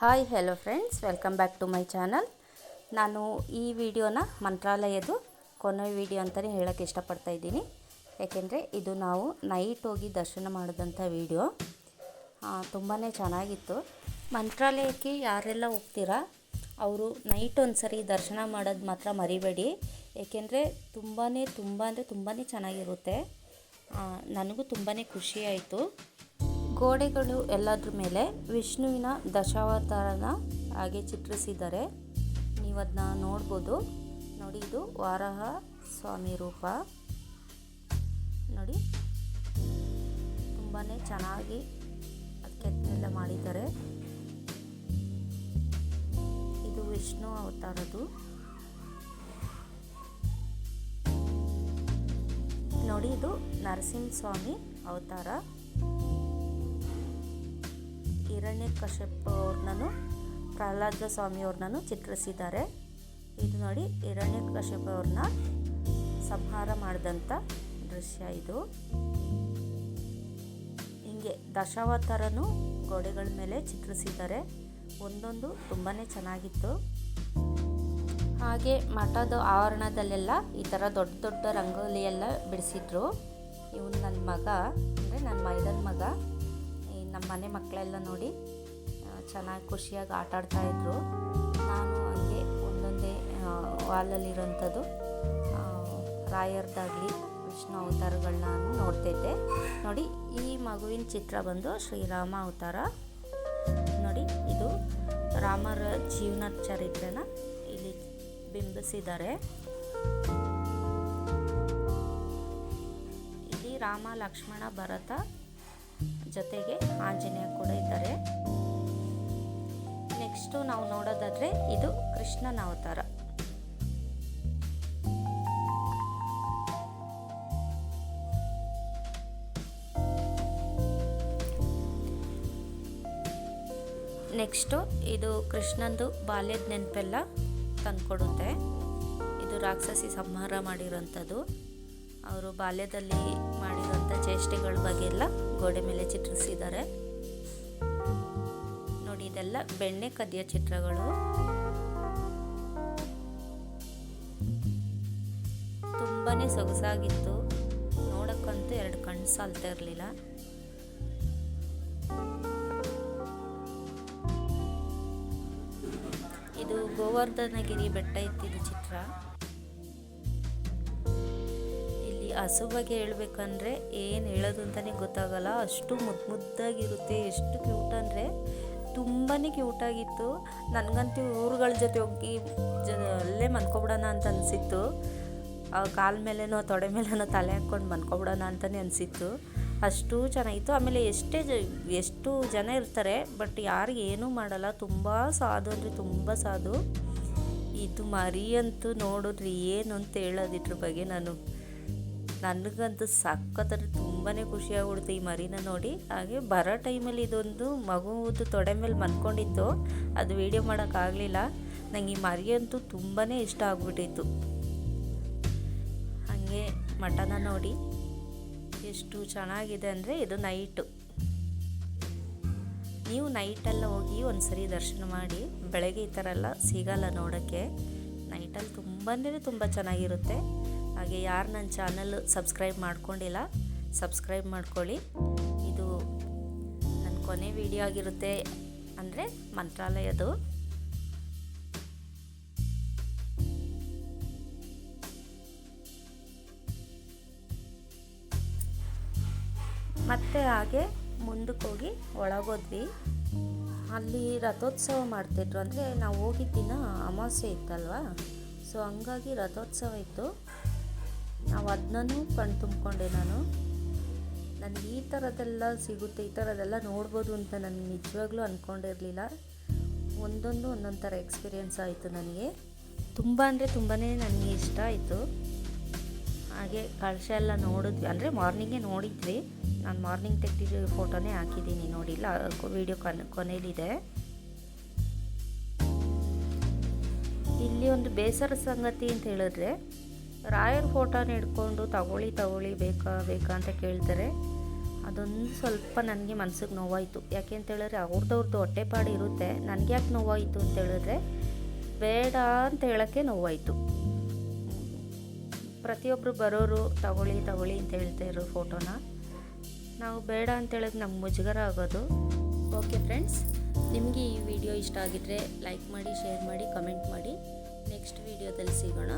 Hi hello friends welcome back to my channel ನಾನು ಈ ವಿಡಿಯೋನ ಮಂತ್ರಾಲಯದ್ದು ಕೊನೆ ವಿಡಿಯೋ ಅಂತಲೇ ಹೇಳೋಕ್ಕೆ ಇಷ್ಟಪಡ್ತಾ ಇದ್ದೀನಿ. ಯಾಕೆಂದರೆ ಇದು ನಾವು ನೈಟ್ ಹೋಗಿ ದರ್ಶನ ಮಾಡಿದಂಥ ವಿಡಿಯೋ. ತುಂಬಾ ಚೆನ್ನಾಗಿತ್ತು. ಮಂತ್ರಾಲಯಕ್ಕೆ ಯಾರೆಲ್ಲ ಹೋಗ್ತೀರಾ, ಅವರು ನೈಟ್ ಒಂದು ಸರಿ ದರ್ಶನ ಮಾಡೋದು ಮಾತ್ರ ಮರಿಬೇಡಿ. ಏಕೆಂದರೆ ತುಂಬಾ ತುಂಬ ಅಂದರೆ ತುಂಬಾ ಚೆನ್ನಾಗಿರುತ್ತೆ. ನನಗೂ ತುಂಬಾ ಖುಷಿ ಆಯಿತು. ಗೋಡೆಗಳು ಎಲ್ಲದ್ರ ಮೇಲೆ ವಿಷ್ಣುವಿನ ದಶಾವತಾರನ ಹಾಗೆ ಚಿತ್ರಿಸಿದ್ದಾರೆ. ನೀವು ಅದನ್ನ ನೋಡ್ಬೋದು. ನೋಡಿ, ಇದು ವಾರಾಹ ಸ್ವಾಮಿ ರೂಪ. ನೋಡಿ ತುಂಬಾ ಚೆನ್ನಾಗಿ ಕೆತ್ತನೆಲ್ಲ ಮಾಡಿದ್ದಾರೆ. ಇದು ವಿಷ್ಣು ಅವತಾರದು ನೋಡಿ, ಇದು ನರಸಿಂಹ ಸ್ವಾಮಿ ಅವತಾರ. ಹಿರಣ್ಯ ಕಶ್ಯಪ್ ಅವ್ರನ್ನೂ ಪ್ರಹ್ಲಾದ ಸ್ವಾಮಿ ಅವ್ರನ್ನೂ ಚಿತ್ರಿಸಿದ್ದಾರೆ. ಇದು ನೋಡಿ ಹಿರಣ್ಯ ಕಶ್ಯಪ್ ಅವ್ರನ್ನ ಸಂಹಾರ ಮಾಡಿದಂಥ ದೃಶ್ಯ ಇದು. ಹಿಂಗೆ ದಶಾವತಾರನೂ ಗೋಡೆಗಳ ಮೇಲೆ ಚಿತ್ರಿಸಿದ್ದಾರೆ. ಒಂದೊಂದು ತುಂಬಾ ಚೆನ್ನಾಗಿತ್ತು. ಹಾಗೆ ಮಠದ ಆವರಣದಲ್ಲೆಲ್ಲ ಈ ಥರ ದೊಡ್ಡ ದೊಡ್ಡ ರಂಗೋಲಿಯೆಲ್ಲ ಬಿಡಿಸಿದ್ರು. ಇವನು ನನ್ನ ಮಗ, ಅಂದರೆ ನನ್ನ ಮೈದನ ಮಗ. ನಮ್ಮ ಮನೆ ಮಕ್ಕಳೆಲ್ಲ ನೋಡಿ ಚೆನ್ನಾಗಿ ಖುಷಿಯಾಗಿ ಆಟ ಆಡ್ತಾ ಇದ್ರು. ನಾನು ಹಂಗೆ ಒಂದೊಂದೇ ವಾಲಲ್ಲಿರೋಂಥದ್ದು ರಾಯರ್ದಾಗಲಿ ವಿಷ್ಣು ಅವತಾರಗಳನ್ನ ನೋಡ್ತಿದ್ದೆ. ನೋಡಿ, ಈ ಮಗುವಿನ ಚಿತ್ರ ಬಂದು ಶ್ರೀರಾಮ ಅವತಾರ. ನೋಡಿ, ಇದು ರಾಮರ ಜೀವನ ಚರಿತ್ರೆನ ಇಲ್ಲಿ ಬಿಂಬಿಸಿದ್ದಾರೆ. ಇಲ್ಲಿ ರಾಮ, ಲಕ್ಷ್ಮಣ, ಭರತ ಜೊತೆಗೆ ಆಂಜನೇಯ ಕೂಡ ಇದ್ದಾರೆ. ನೆಕ್ಸ್ಟು ನಾವು ನೋಡೋದಾದ್ರೆ ಇದು ಕೃಷ್ಣನ ಅವತಾರ. ನೆಕ್ಸ್ಟು ಇದು ಕೃಷ್ಣಂದು ಬಾಲ್ಯದ ನೆನಪೆಲ್ಲ ತಂದ್ಕೊಡುತ್ತೆ. ಇದು ರಾಕ್ಷಸಿ ಸಂಹಾರ ಮಾಡಿರೋಂಥದ್ದು. ಅವರು ಬಾಲ್ಯದಲ್ಲಿ ಮಾಡಿದಂಥ ಚೇಷ್ಟೆಗಳ ಬಗ್ಗೆ ಎಲ್ಲ ಗೋಡೆ ಮೇಲೆ ಚಿತ್ರಿಸಿದ್ದಾರೆ. ನೋಡಿ, ಇದೆಲ್ಲ ಬೆಣ್ಣೆ ಕದಿಯ ಚಿತ್ರಗಳು. ತುಂಬಾ ಸೊಗಸಾಗಿತ್ತು. ನೋಡಕ್ಕಂತೂ ಎರಡು ಕಣ್ಣು ಸಾಲ್ತಾ ಇರಲಿಲ್ಲ. ಇದು ಗೋವರ್ಧನಗಿರಿ ಬೆಟ್ಟ ಇತ್ತಿದ್ದ ಚಿತ್ರ. ಹಸು ಬಗ್ಗೆ ಹೇಳ್ಬೇಕಂದ್ರೆ ಏನು ಹೇಳೋದು ಅಂತಲೇ ಗೊತ್ತಾಗಲ್ಲ. ಅಷ್ಟು ಮುದ್ದು ಮುದ್ದಾಗಿರುತ್ತೆ, ಎಷ್ಟು ಕ್ಯೂಟ್ ಅಂದರೆ ತುಂಬಾ ಕ್ಯೂಟಾಗಿತ್ತು ನನಗಂತೂ ಊರುಗಳ ಜೊತೆ ಹೋಗಿ ಜ, ಅಲ್ಲೇ ಮನ್ಕೊಬಿಡೋಣ ಅಂತ ಅನಿಸಿತ್ತು. ಕಾಲ ಮೇಲೇನೋ, ತೊಡೆ ಮೇಲೇನೋ ತಲೆ ಹಾಕ್ಕೊಂಡು ಮನ್ಕೊಬಿಡೋಣ ಅಂತಲೇ ಅನಿಸಿತ್ತು. ಅಷ್ಟು ಚೆನ್ನಾಗಿತ್ತು. ಆಮೇಲೆ ಎಷ್ಟೇ ಜ, ಎಷ್ಟು ಜನ ಇರ್ತಾರೆ, ಬಟ್ ಯಾರಿಗೆ ಏನೂ ಮಾಡಲ್ಲ. ತುಂಬ ಸಾಧು ಅಂದರೆ ತುಂಬ ಸಾಧು ಇದು ಮರಿ ಅಂತೂ ನೋಡಿದ್ರಿ ಏನು ಅಂತ ಹೇಳೋದು ಇದ್ರ ಬಗ್ಗೆ ನಾನು ನನಗಂತೂ ಸಖತ್ತಂದ್ರೆ ತುಂಬಾ ಖುಷಿಯಾಗ್ಬಿಡ್ತು ಈ ಮರಿನ ನೋಡಿ. ಹಾಗೆ ಬರೋ ಟೈಮಲ್ಲಿ ಇದೊಂದು ಮಗುವುದು ತೊಡೆ ಮೇಲೆ ಮನ್ಕೊಂಡಿತ್ತು ಅದು ವೀಡಿಯೋ ಮಾಡೋಕ್ಕಾಗಲಿಲ್ಲ ನಂಗೆ ಈ ಮರಿಯಂತೂ ತುಂಬಾ ಇಷ್ಟ ಆಗ್ಬಿಟ್ಟಿತ್ತು. ಹಾಗೆ ಮಟನ ನೋಡಿ. ಎಷ್ಟು ಚೆನ್ನಾಗಿದೆ ಅಂದರೆ ಇದು ನೈಟು ನೀವು ನೈಟೆಲ್ಲ ಹೋಗಿ ಒಂದು ಸರಿ ದರ್ಶನ ಮಾಡಿ. ಬೆಳಗ್ಗೆ ಈ ಥರ ಎಲ್ಲ ಸಿಗಲ್ಲ ನೋಡೋಕ್ಕೆ. ನೈಟಲ್ಲಿ ತುಂಬಾ ತುಂಬ ಚೆನ್ನಾಗಿರುತ್ತೆ. ಹಾಗೆ ಯಾರು ನನ್ನ ಚಾನಲ್ ಸಬ್ಸ್ಕ್ರೈಬ್ ಮಾಡ್ಕೊಂಡಿಲ್ಲ ಸಬ್ಸ್ಕ್ರೈಬ್ ಮಾಡ್ಕೊಳ್ಳಿ. ಇದು ನನ್ನ ಕೊನೆ ವಿಡಿಯೋ ಆಗಿರುತ್ತೆ ಅಂದರೆ ಮಂತ್ರಾಲಯದು. ಮತ್ತೆ ಹಾಗೆ ಮುಂದಕ್ಕೆ ಹೋಗಿ ಒಳಗೋದ್ವಿ. ಅಲ್ಲಿ ರಥೋತ್ಸವ ಮಾಡ್ತಿದ್ರು. ಅಂದರೆ ನಾವು ಹೋಗಿದ್ದಿನ ಅಮಾವಾಸ್ಯೆ ಇತ್ತಲ್ವಾ? ಸೊ ಹಂಗಾಗಿ ರಥೋತ್ಸವ ಇತ್ತು. ನಾವು ಅದನ್ನೂ ಕಣ್ ತುಂಬಿಕೊಂಡೆ ನಾನು. ನನಗೆ ಈ ಥರದ್ದೆಲ್ಲ ಸಿಗುತ್ತೆ, ಈ ಥರದ್ದೆಲ್ಲ ನೋಡ್ಬೋದು ಅಂತ ನಾನು ನಿಜವಾಗ್ಲೂ ಅಂದ್ಕೊಂಡಿರಲಿಲ್ಲ ಒಂದೊಂದು ಒಂದೊಂದು ಥರ ಎಕ್ಸ್ಪೀರಿಯೆನ್ಸ್ ಆಯಿತು ನನಗೆ. ತುಂಬ ಅಂದರೆ ತುಂಬಾ ನನಗೆ ಇಷ್ಟ ಆಯಿತು. ಹಾಗೆ ಕಳಶ ಎಲ್ಲ ನೋಡಿದ್ವಿ. ಅಂದರೆ ಮಾರ್ನಿಂಗೇ ನೋಡಿದ್ವಿ. ನಾನು ಮಾರ್ನಿಂಗ್ ತೆಗೆದಿರೋ ಫೋಟೋನೇ ಹಾಕಿದ್ದೀನಿ ನೋಡಿಲ್ಲ ವಿಡಿಯೋ ಕೊನೆ ಕೊನೆಯಲ್ಲಿದೆ ಇಲ್ಲಿ ಒಂದು ಬೇಸರ ಸಂಗತಿ ಅಂತ ಹೇಳಿದ್ರೆ ರಾಯರ್ ಫೋಟೋನ ಹಿಡ್ಕೊಂಡು ತಗೊಳ್ಳಿ ತಗೊಳ್ಳಿ, ಬೇಕಾ ಬೇಕಾ ಅಂತ ಕೇಳ್ತಾರೆ. ಅದೊಂದು ಸ್ವಲ್ಪ ನನಗೆ ಮನ್ಸಿಗೆ ನೋವಾಯಿತು. ಯಾಕೆ ಅಂತ ಹೇಳಿದ್ರೆ ಅವ್ರದ್ದವ್ರದ್ದು ಹೊಟ್ಟೆಪಾಡು ಇರುತ್ತೆ. ನನಗೆ ಯಾಕೆ ನೋವಾಯಿತು ಅಂತ ಹೇಳಿದ್ರೆ ಬೇಡ ಅಂತ ಹೇಳೋಕ್ಕೆ ನೋವಾಯಿತು. ಪ್ರತಿಯೊಬ್ಬರು ಬರೋರು ತಗೊಳ್ಳಿ ತಗೊಳ್ಳಿ ಅಂತ ಹೇಳ್ತಾ ಇರೋ ಫೋಟೋನ. ನಾವು ಬೇಡ ಅಂತ ಹೇಳೋದು ನಮ್ಗೆ ಮುಜುಗರ ಆಗೋದು. ಓಕೆ ಫ್ರೆಂಡ್ಸ್, ನಿಮಗೆ ಈ ವಿಡಿಯೋ ಇಷ್ಟ ಆಗಿದ್ದರೆ ಲೈಕ್ ಮಾಡಿ, ಶೇರ್ ಮಾಡಿ, ಕಮೆಂಟ್ ಮಾಡಿ. ನೆಕ್ಸ್ಟ್ ವಿಡಿಯೋದಲ್ಲಿ ಸಿಗೋಣ.